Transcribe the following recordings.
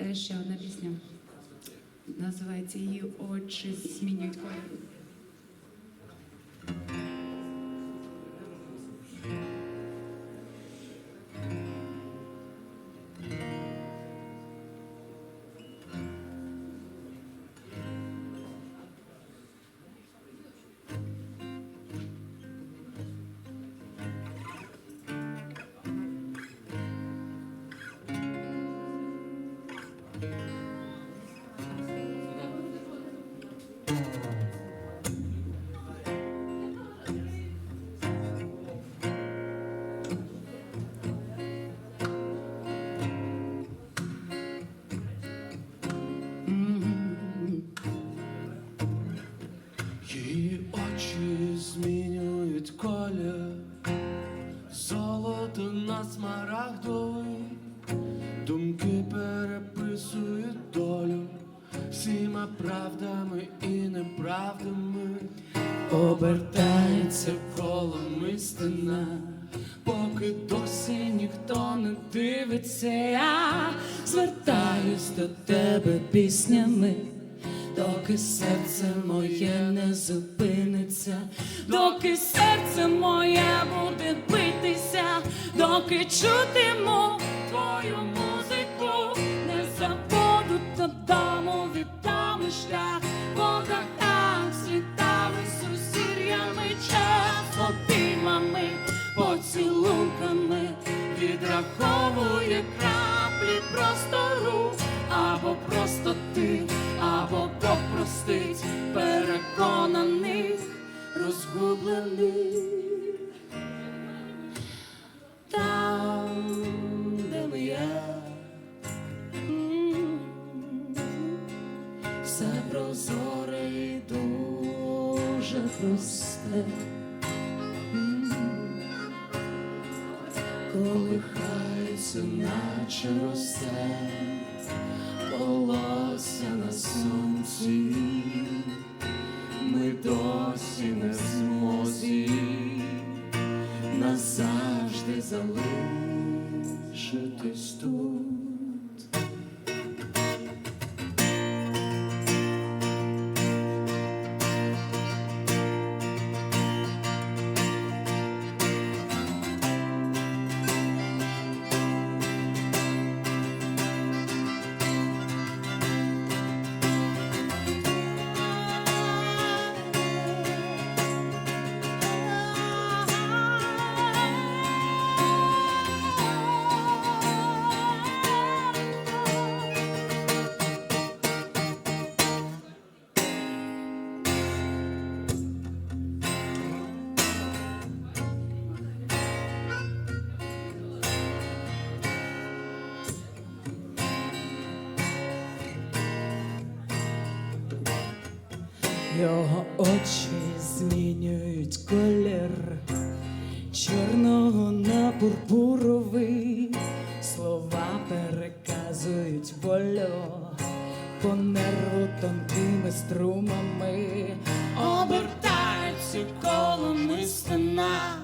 Е, Ще одна пісня. Називається її очі змінюють колір. Змінюють колір, золото на смарагдовий, думки переписують долю всіма правдами і неправдами, обертається колом істина, поки досі ніхто не дивиться, я звертаюсь до тебе піснями доки серце моє не зупиниться, доки серце моє буде битися, доки чутиму твою музику, розгублених. Там, де все прозоре дуже просте. Колихається, наче росте волосся на сонці, ми досі не назавжди Його очі змінюють колір. Чорного на пурпуровий, слова переказують волю по нерву тонкими струмами, обертаються колом і стена,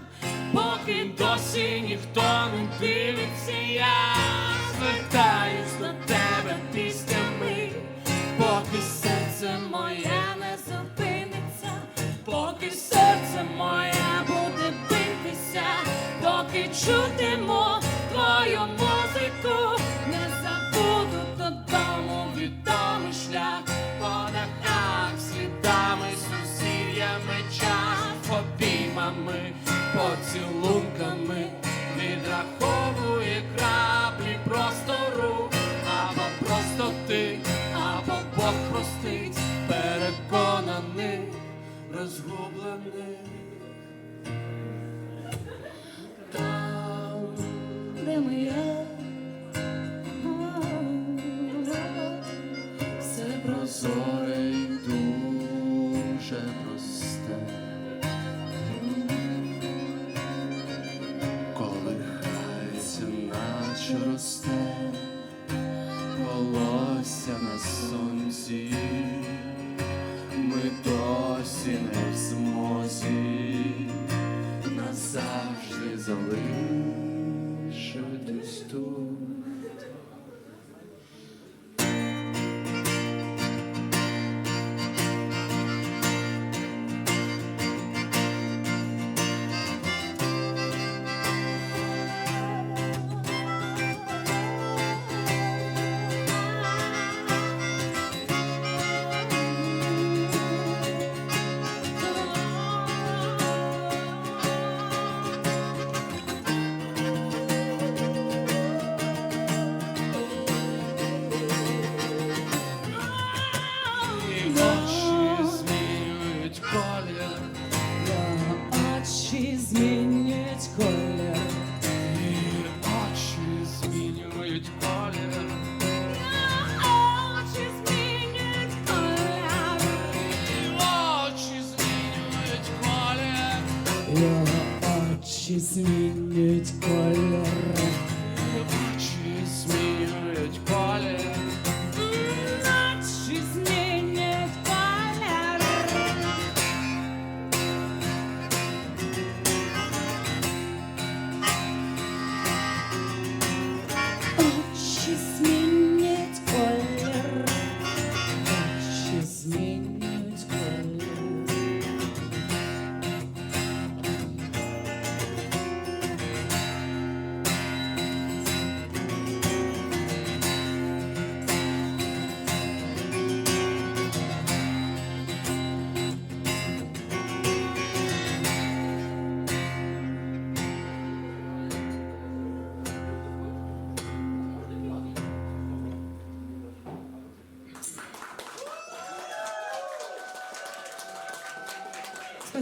поки досі ніхто не дивиться, я чутимо твою музику, не забуду додому відомий шлях, по дахах слідами сусір'ями час. Обіймами, поцілунками. Відраховує краплі простору, або просто ти, або Бог простить, переконаних, розгублених. Прозоре і дуже просте. Колихається, наче росте, волосся на сонці, ми досі не в змозі назавжди залишитись очі змінять колір. Твої очі змінюють колір. Очі змінюють колір. Твої очі змінюють колір. Його очі змінюють колір.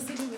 consigo